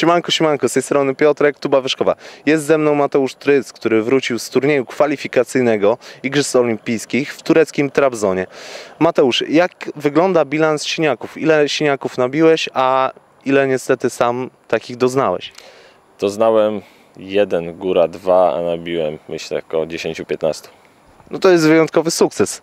Siemanko, siemanko, z tej strony Piotrek, Tuba Wyszkowa. Jest ze mną Mateusz Tryc, który wrócił z turnieju kwalifikacyjnego Igrzysk Olimpijskich w tureckim Trabzonie. Mateusz, jak wygląda bilans siniaków? Ile siniaków nabiłeś, a ile niestety sam takich doznałeś? Doznałem jeden, góra dwa, a nabiłem myślę około 10-15. No to jest wyjątkowy sukces.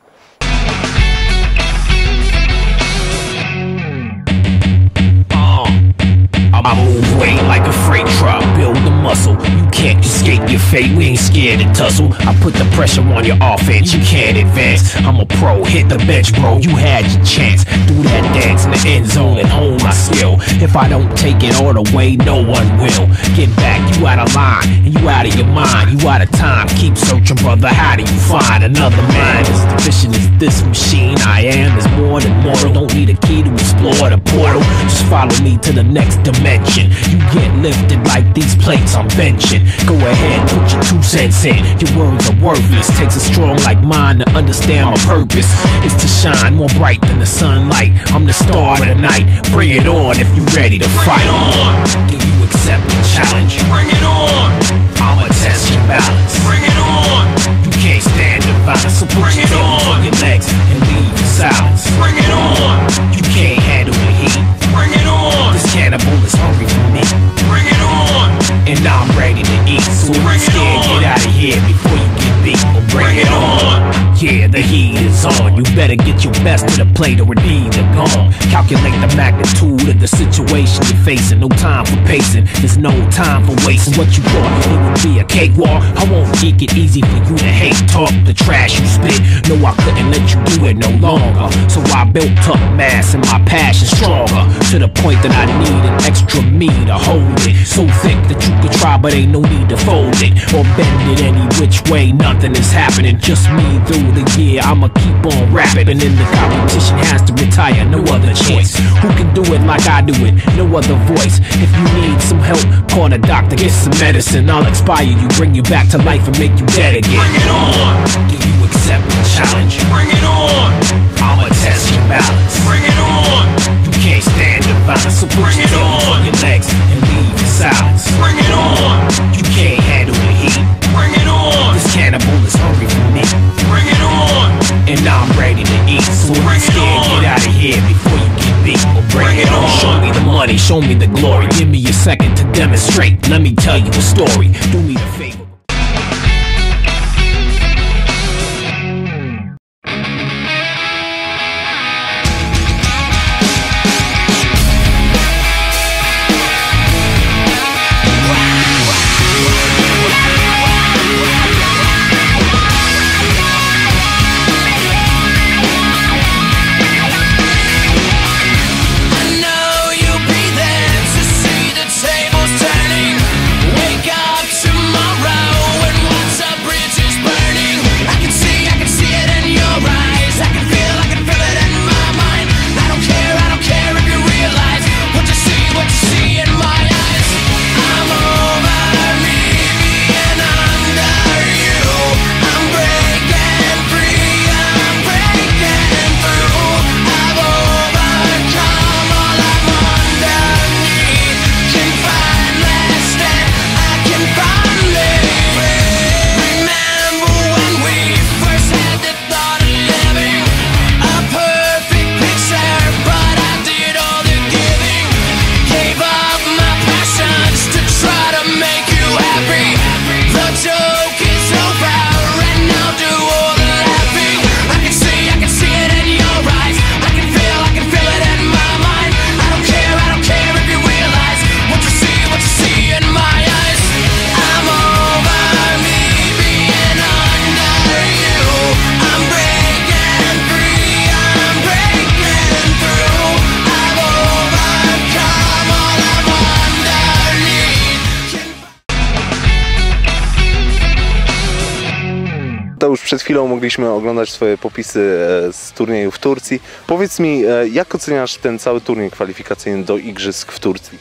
I move weight like a freight truck, build the muscle. You can't escape your fate, we ain't scared to tussle. I put the pressure on your offense, you can't advance. I'm a pro, hit the bench, bro, you had your chance. Do that dance in the end zone and hone my skill. If I don't take it all the way, no one will. Get back, you out of line, and you out of your mind, you out of time. Keep searching, brother, how do you find another man? As efficient as this machine I am, is more than mortal. Don't need a key to explore the portal. Just follow me to the next dimension. You get lifted like these plates I'm benching. Go ahead, put your two cents in. Your words are worthless. Takes a strong like mine to understand my purpose. Is to shine more bright than the sunlight. I'm the star of the night. Bring it on if you're ready to fight. on Do you accept the challenge? Bring it on. I'ma test your balance. Bring it on. You can't stand the violence, so put your hands on your legs on. You better get your best to the plate or be the gone. Calculate the magnitude of the situation you're facing. No time for pacing. There's no time for wasting what you thought it would be a cakewalk. I won't make it easy for you to hate talk the trash you spit. No, I couldn't let you do it no longer. So I built up mass and my passion stronger to the point that I need an extra me to hold it. So thick that you could try, but ain't no need to fold it or bend it any which way. Nothing is happening. Just me through the year. I'ma keep on rapping, and then the competition has to retire. No other choice. Who can do it like I do it? No other voice. If you need some help, call a doctor, get some medicine. I'll expire you, bring you back to life, and make you dead again. Bring it on. Do you accept the challenge? Bring it on. Show me the glory. Give me a second to demonstrate. Let me tell you a story. Do me the favor. Już przed chwilą mogliśmy oglądać Twoje popisy e, z turnieju w Turcji. Powiedz mi, e, jak oceniasz ten cały turniej kwalifikacyjny do Igrzysk w Turcji?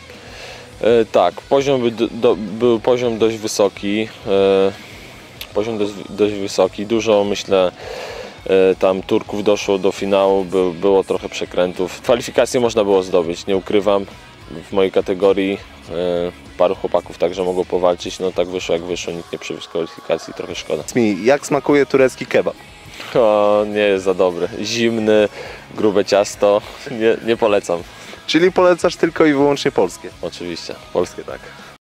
E, tak, poziom był, do, był poziom dość wysoki. Poziom dość, dość wysoki. Dużo myślę tam Turków doszło do finału, by, było trochę przekrętów. Kwalifikacje można było zdobyć, nie ukrywam. W mojej kategorii e, paru chłopaków także mogło powalczyć. No tak wyszło jak wyszło, nikt nie przywiózł kwalifikacji, trochę szkoda. Mi, jak smakuje turecki kebab? O, nie jest za dobry. Zimny, grube ciasto. Nie, nie polecam. Czyli polecasz tylko i wyłącznie polskie. Oczywiście. Polskie tak.